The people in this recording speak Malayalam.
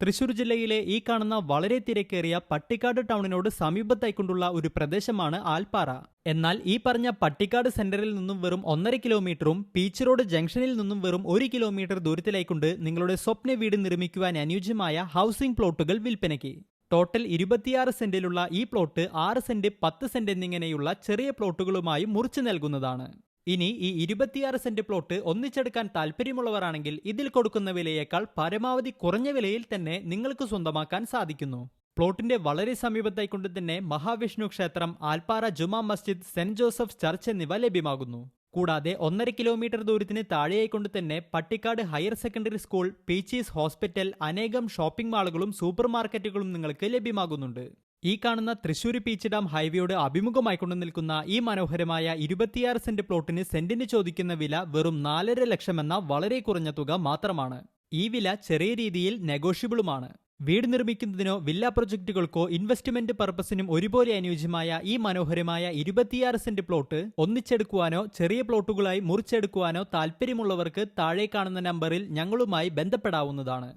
തൃശൂർ ജില്ലയിലെ ഈ കാണുന്ന വളരെ തിരക്കേറിയ പട്ടിക്കാട് ടൗണിനോട് സമീപത്തായിക്കൊണ്ടുള്ള ഒരു പ്രദേശമാണ് ആൽപ്പാറ. എന്നാൽ ഈ പറഞ്ഞ പട്ടിക്കാട് സെന്ററിൽ നിന്നും വെറും ഒന്നര കിലോമീറ്ററും പീച്ച് റോഡ് ജംഗ്ഷനിൽ നിന്നും വെറും ഒരു കിലോമീറ്റർ ദൂരത്തിലായിക്കൊണ്ട് നിങ്ങളുടെ സ്വപ്ന വീട് നിർമ്മിക്കുവാൻ അനുയോജ്യമായ ഹൗസിംഗ് പ്ലോട്ടുകൾ വിൽപ്പനയ്ക്ക്. ടോട്ടൽ ഇരുപത്തിയാറ് സെന്റിലുള്ള ഈ പ്ലോട്ട് ആറ് സെന്റ് പത്ത് സെന്റ് എന്നിങ്ങനെയുള്ള ചെറിയ പ്ലോട്ടുകളുമായി മുറിച്ചു നൽകുന്നതാണ്. ഇനി ഈ ഇരുപത്തിയാറ് സെന്റ് പ്ലോട്ട് ഒന്നിച്ചെടുക്കാൻ താല്പര്യമുള്ളവരാണെങ്കിൽ ഇതിൽ കൊടുക്കുന്ന വിലയേക്കാൾ പരമാവധി കുറഞ്ഞ വിലയിൽ തന്നെ നിങ്ങൾക്ക് സ്വന്തമാക്കാൻ സാധിക്കുന്നു. പ്ലോട്ടിന്റെ വളരെ സമീപത്തായിക്കൊണ്ട് തന്നെ മഹാവിഷ്ണു ക്ഷേത്രം Alppara Juma Masjid Saint Joseph church എന്നിവ ലഭ്യമാകുന്നു. കൂടാതെ ഒന്നര കിലോമീറ്റർ ദൂരത്തിന് താഴെയായി കൊണ്ട് തന്നെ Pattikkad higher secondary school Peechi's hospital അനേകം ഷോപ്പിംഗ് മാളുകളും സൂപ്പർ മാർക്കറ്റുകളും നിങ്ങൾക്ക് ലഭ്യമാകുന്നുണ്ട്. ഈ കാണുന്ന തൃശൂർ പീച്ച് ഡാം ഹൈവേയോട് അഭിമുഖമായി കൊണ്ടു നിൽക്കുന്ന ഈ മനോഹരമായ ഇരുപത്തിയാറ് സെന്റ് പ്ലോട്ടിന് സെന്റിന് ചോദിക്കുന്ന വില വെറും നാലര എന്ന വളരെ കുറഞ്ഞ തുക മാത്രമാണ്. ഈ വില ചെറിയ രീതിയിൽ നെഗോഷ്യബിളുമാണ്. വീട് നിർമ്മിക്കുന്നതിനോ വില്ല പ്രൊജക്ടുകൾക്കോ ഇൻവെസ്റ്റ്മെന്റ് പർപ്പസിനും ഒരുപോലെ അനുയോജ്യമായ ഈ മനോഹരമായ ഇരുപത്തിയാറ് സെന്റ് പ്ലോട്ട് ഒന്നിച്ചെടുക്കുവാനോ ചെറിയ പ്ലോട്ടുകളായി മുറിച്ചെടുക്കുവാനോ താല്പര്യമുള്ളവർക്ക് താഴെ കാണുന്ന നമ്പറിൽ ഞങ്ങളുമായി ബന്ധപ്പെടാവുന്നതാണ്.